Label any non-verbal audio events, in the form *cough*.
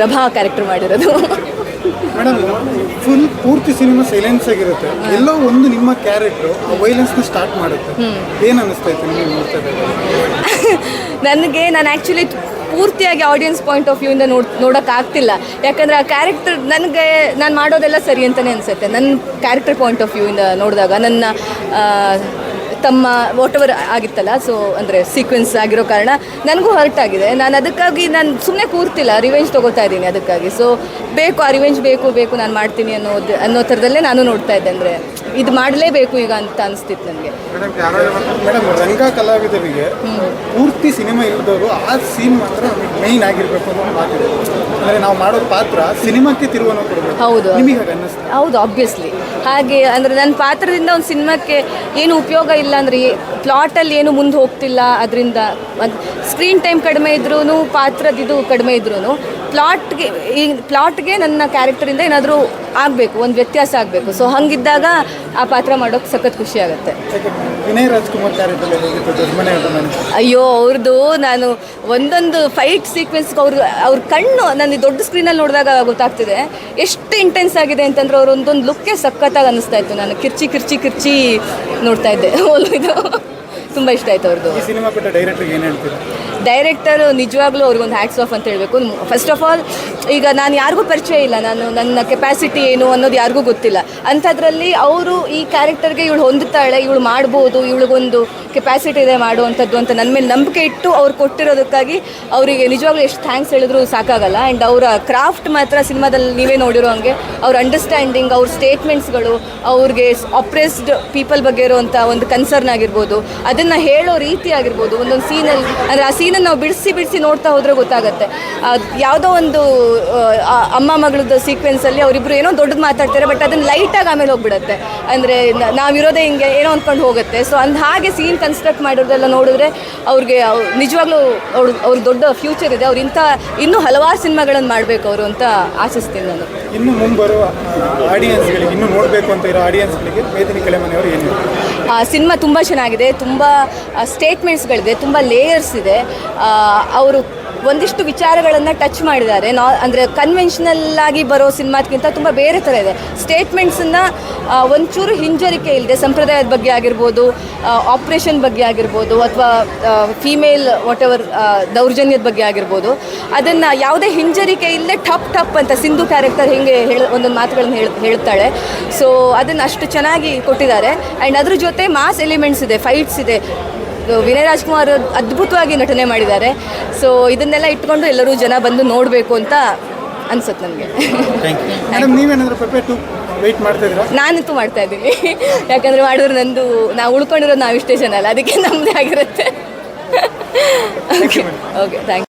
Prabha character ಮಾಡಿರೋದು. Madam full ಪೂರ್ತಿ cinema silence ಆಗಿರುತ್ತೆ. ಎಲ್ಲೋ ಒಂದು ನಿಮ್ಮ ಕ್ಯಾರೆಕ್ಟರ್ ಆ ವೈಲೆನ್ಸ್ನ ಸ್ಟಾರ್ಟ್ ಮಾಡುತ್ತೆ. ಏನು ಅನಿಸ್ತಾ ಇತ್ತು ನೀವು ನೋಡ್ತಾ ನನಗೆ ನಾನು ಆ್ಯಕ್ಚುಲಿ ಪೂರ್ತಿಯಾಗಿ ಆಡಿಯನ್ಸ್ ಪಾಯಿಂಟ್ ಆಫ್ ವ್ಯೂ ಇಂದ ನೋಡ್ ನೋಡೋಕ್ಕಾಗ್ತಿಲ್ಲ. ಯಾಕಂದ್ರೆ ಆ ಕ್ಯಾರೆಕ್ಟರ್ ನನಗೆ ನಾನು ಮಾಡೋದೆಲ್ಲ ಸರಿ ಅಂತಲೇ ಅನಿಸುತ್ತೆ. ನನ್ನ ಕ್ಯಾರೆಕ್ಟರ್ ಪಾಯಿಂಟ್ ಆಫ್ ಇಂದ ನೋಡಿದಾಗ ನನ್ನ ತಮ್ಮ ವಾಟ್ ಎವರ್ ಆಗಿತ್ತಲ್ಲ ಸೊ ಅಂದರೆ ಸೀಕ್ವೆನ್ಸ್ ಆಗಿರೋ ಕಾರಣ ನನಗೂ ಹರ್ಟ್ ಆಗಿದೆ. ನಾನು ಅದಕ್ಕಾಗಿ ನಾನು ಸುಮ್ಮನೆ ಕೂರ್ತಿಲ್ಲ ರಿವೆಂಜ್ ತೊಗೋತಾ ಇದ್ದೀನಿ ಅದಕ್ಕಾಗಿ. ಸೊ ಬೇಕು ಆ ರಿವೆಂಜ್ ಬೇಕು ಬೇಕು ನಾನು ಮಾಡ್ತೀನಿ ಅನ್ನೋದು ಅನ್ನೋ ಥರದಲ್ಲೇ ನಾನು ನೋಡ್ತಾ ಇದ್ದೆ ಅಂದರೆ ಇದು ಮಾಡಲೇಬೇಕು ಈಗ ಅಂತ ಅನಿಸ್ತಿತ್ತು ನನಗೆ. ಮೇಡಮ್ ರಂಗ ಕಲಾವಿದರಿಗೆ ಪೂರ್ತಿ ಸಿನಿಮಾ ಇಲ್ಲದವರು ಆ ಸೀನ್ ಮಾತ್ರ ಮೈನ್ ಆಗಿರಬೇಕು ಅನ್ನೋ ಮಾತಿದೆ. ಅಂದರೆ ನಾವು ಮಾಡೋ ಪಾತ್ರ ಸಿನಿಮಾಕ್ಕೆ ತಿರುವನ್ನು ಕೊಡಬೇಕು ಹೌದು. ನಿಮಗೆ ಹೌದು ಆಬ್ವಿಯಸ್ಲಿ ಹಾಗೆ ಅಂದರೆ ನನ್ನ ಪಾತ್ರದಿಂದ ಒಂದು ಸಿನಿಮಾಕ್ಕೆ ಏನು ಉಪಯೋಗ ಇಲ್ಲ ಅಂದರೆ ಪ್ಲಾಟಲ್ಲಿ ಏನು ಮುಂದೆ ಹೋಗ್ತಿಲ್ಲ ಅದರಿಂದ. ಸ್ಕ್ರೀನ್ ಟೈಮ್ ಕಡಿಮೆ ಇದ್ರೂ ಪಾತ್ರದಿದು ಕಡಿಮೆ ಇದ್ರೂ ಪ್ಲಾಟ್ಗೆ ಈ ಪ್ಲಾಟ್ಗೆ ನನ್ನ ಕ್ಯಾರೆಕ್ಟರಿಂದ ಏನಾದರೂ ಆಗಬೇಕು ಒಂದು ವ್ಯತ್ಯಾಸ ಆಗಬೇಕು. ಸೊ ಹಂಗಿದ್ದಾಗ ಆ ಪಾತ್ರ ಮಾಡೋಕೆ ಸಖತ್ ಖುಷಿ ಆಗುತ್ತೆ. ವಿನಯ್ ರಾಜ್ಕುಮಾರ್ ಅಯ್ಯೋ ಅವ್ರದ್ದು ನಾನು ಒಂದೊಂದು ಫೈಟ್ ಸೀಕ್ವೆನ್ಸ್ಗೆ ಅವ್ರ ಅವ್ರ ಕಣ್ಣು ನಾನು ದೊಡ್ಡ ಸ್ಕ್ರೀನಲ್ಲಿ ನೋಡಿದಾಗ ಗೊತ್ತಾಗ್ತಿದೆ. ಎಷ್ಟು ಇಂಟೆನ್ಸ್ ಆಗಿದೆ ಅಂತಂದ್ರೆ ಅವ್ರ ಒಂದೊಂದು ಲುಕ್ಕೇ ಸಖತ್ತಾಗಿ ಅನ್ನಿಸ್ತಾ ಇತ್ತು. ನಾನು ಕಿರ್ಚಿ ಕಿರ್ಚಿ ಕಿರ್ಚಿ ನೋಡ್ತಾ ಇದ್ದೆ. *laughs* ಇದು ತುಂಬ ಇಷ್ಟ ಆಯ್ತು ಅವ್ರದ್ದು ಈ ಸಿನಿಮಾ ಕೊಟ್ಟ ಡೈರೆಕ್ಟರ್ಗೆ ಏನು ಹೇಳ್ತೀರಾ? ಡೈರೆಕ್ಟರ್ ನಿಜವಾಗ್ಲೂ ಅವ್ರಿಗೊಂದು ಹ್ಯಾಟ್ಸ್ ಆಫ್ ಅಂತ ಹೇಳಬೇಕು. ಫಸ್ಟ್ ಆಫ್ ಆಲ್ ಈಗ ನಾನು ಯಾರಿಗೂ ಪರಿಚಯ ಇಲ್ಲ. ನಾನು ನನ್ನ ಕೆಪಾಸಿಟಿ ಏನು ಅನ್ನೋದು ಯಾರಿಗೂ ಗೊತ್ತಿಲ್ಲ. ಅಂಥದ್ರಲ್ಲಿ ಅವರು ಈ ಕ್ಯಾರೆಕ್ಟರ್ಗೆ ಇವಳು ಹೊಂದುತ್ತಾಳೆ ಇವಳು ಮಾಡ್ಬೋದು, ಇವಳಿಗೊಂದು ಕೆಪಾಸಿಟಿ ಇದೆ ಮಾಡುವಂಥದ್ದು ಅಂತ ನನ್ನ ಮೇಲೆ ನಂಬಿಕೆ ಇಟ್ಟು ಅವ್ರು ಕೊಟ್ಟಿರೋದಕ್ಕಾಗಿ ಅವರಿಗೆ ನಿಜವಾಗ್ಲೂ ಎಷ್ಟು ಥ್ಯಾಂಕ್ಸ್ ಹೇಳಿದ್ರು ಸಾಕಾಗಲ್ಲ. ಆ್ಯಂಡ್ ಅವರ ಕ್ರಾಫ್ಟ್ ಮಾತ್ರ ಸಿನಿಮಾದಲ್ಲಿ ನೀವೇ ನೋಡಿರೋ ಹಂಗೆ ಅವ್ರ ಅಂಡರ್ಸ್ಟ್ಯಾಂಡಿಂಗ್ ಅವ್ರ ಸ್ಟೇಟ್ಮೆಂಟ್ಸ್ಗಳು ಅವ್ರಿಗೆ ಅಪ್ರೆಸ್ಡ್ ಪೀಪಲ್ ಬಗ್ಗೆ ಇರುವಂಥ ಒಂದು ಕನ್ಸರ್ನ್ ಆಗಿರ್ಬೋದು, ಅದನ್ನು ಹೇಳೋ ರೀತಿ ಆಗಿರ್ಬೋದು, ಒಂದೊಂದು ಸೀನಲ್ಲಿ ಅಂದರೆ ಆ ಸೀನನ್ನು ನಾವು ಬಿಡಿಸಿ ಬಿಡಿಸಿ ನೋಡ್ತಾ ಹೋದರೆ ಗೊತ್ತಾಗುತ್ತೆ. ಯಾವುದೋ ಒಂದು ಅಮ್ಮ ಮಗಳದ್ದು ಸೀಕ್ವೆನ್ಸಲ್ಲಿ ಅವರಿಬ್ಬರು ಏನೋ ದೊಡ್ಡದು ಮಾತಾಡ್ತಾರೆ ಬಟ್ ಅದನ್ನು ಲೈಟಾಗಿ ಆಮೇಲೆ ಹೋಗ್ಬಿಡುತ್ತೆ. ಅಂದರೆ ನಾವಿರೋದೇ ಹಿಂಗೆ ಏನೋ ಅಂದ್ಕೊಂಡು ಹೋಗುತ್ತೆ. ಸೊ ಅಂದ ಹಾಗೆ ಸೀನ್ ಕನ್ಸ್ಟ್ರಕ್ಟ್ ಮಾಡೋದೆಲ್ಲ ನೋಡಿದ್ರೆ ಅವ್ರಿಗೆ ಅವ್- ನಿಜವಾಗ್ಲೂ ಅವ್ರ ಅವ್ರ ದೊಡ್ಡ ಫ್ಯೂಚರ್ ಇದೆ. ಅವ್ರು ಇಂಥ ಇನ್ನೂ ಹಲವಾರು ಸಿನಿಮಾಗಳನ್ನು ಮಾಡಬೇಕು ಅವರು ಅಂತ ಆಶಿಸ್ತೀನಿ ನಾನು. ಇನ್ನು ಮುಂಬರುವ ಆಡಿಯನ್ಸ್ಗಳಿಗೆ ಇನ್ನು ನೋಡಬೇಕು ಅಂತ ಇರೋ ಆಡಿಯನ್ಸ್ಗಳಿಗೆ ಮೇದಿನಿ ಕಲೆಮನೆಯವರು ಏನು ಸಿನಿಮಾ ತುಂಬ ಚೆನ್ನಾಗಿದೆ. ತುಂಬ ಸ್ಟೇಟ್ಮೆಂಟ್ಸ್ಗಳಿದೆ ತುಂಬ ಲೇಯರ್ಸ್ ಇದೆ. ಅವರು ಒಂದಿಷ್ಟು ವಿಚಾರಗಳನ್ನು ಟಚ್ ಮಾಡಿದ್ದಾರೆ. ನಾ, ಅಂದರೆ ಕನ್ವೆನ್ಷನಲ್ ಆಗಿ ಬರೋ ಸಿನಿಮಾಕ್ಕಿಂತ ತುಂಬ ಬೇರೆ ಥರ ಇದೆ. ಸ್ಟೇಟ್ಮೆಂಟ್ಸನ್ನು ಒಂಚೂರು ಹಿಂಜರಿಕೆ ಇಲ್ಲದೆ ಸಂಪ್ರದಾಯದ ಬಗ್ಗೆ ಆಗಿರ್ಬೋದು ಆಪ್ರೇಷನ್ ಬಗ್ಗೆ ಆಗಿರ್ಬೋದು, ಅಥವಾ ಫೀಮೇಲ್ ವಾಟ್ ಎವರ್ ದೌರ್ಜನ್ಯದ ಬಗ್ಗೆ ಆಗಿರ್ಬೋದು, ಅದನ್ನು ಯಾವುದೇ ಹಿಂಜರಿಕೆ ಇಲ್ಲದೆ ಟಪ್ ಟಪ್ ಅಂತ ಸಿಂಧು ಕ್ಯಾರೆಕ್ಟರ್ ಹೇಗೆ ಹೇಳ, ಒಂದೊಂದು ಮಾತುಗಳನ್ನು ಹೇಳ ಹೇಳ್ತಾಳೆ ಸೊ ಅದನ್ನು ಅಷ್ಟು ಚೆನ್ನಾಗಿ ಕೊಟ್ಟಿದ್ದಾರೆ. ಆ್ಯಂಡ್ ಅದ್ರ ಜೊತೆ ಮಾಸ್ ಎಲಿಮೆಂಟ್ಸ್ ಇದೆ ಫೈಟ್ಸ್ ಇದೆ. ವಿನಯ್ ರಾಜ್ಕುಮಾರ್ ಅದ್ಭುತವಾಗಿ ನಟನೆ ಮಾಡಿದ್ದಾರೆ. ಸೊ ಇದನ್ನೆಲ್ಲ ಇಟ್ಕೊಂಡು ಎಲ್ಲರೂ ಜನ ಬಂದು ನೋಡಬೇಕು ಅಂತ ಅನ್ಸುತ್ತೆ ನನಗೆ. ಮೇಡಮ್ ನೀವೇನಾದರೂ ಪೆಪೆ ಟು ವೆಯ್ಟ್ ಮಾಡ್ತಾ ಇದ್ದೀರಾ? ನಾನಂತೂ ಮಾಡ್ತಾ ಇದ್ದೀನಿ. ಯಾಕಂದರೆ ಮಾಡಿದ್ರೆ ನಂದು ನಾವು ಉಳ್ಕೊಂಡಿರೋದು ನಾವು ಇಷ್ಟೇ ಜನ ಅಲ್ಲ. ಅದಕ್ಕೆ ನಮ್ಮದೇ ಆಗಿರುತ್ತೆ. Okay okay thank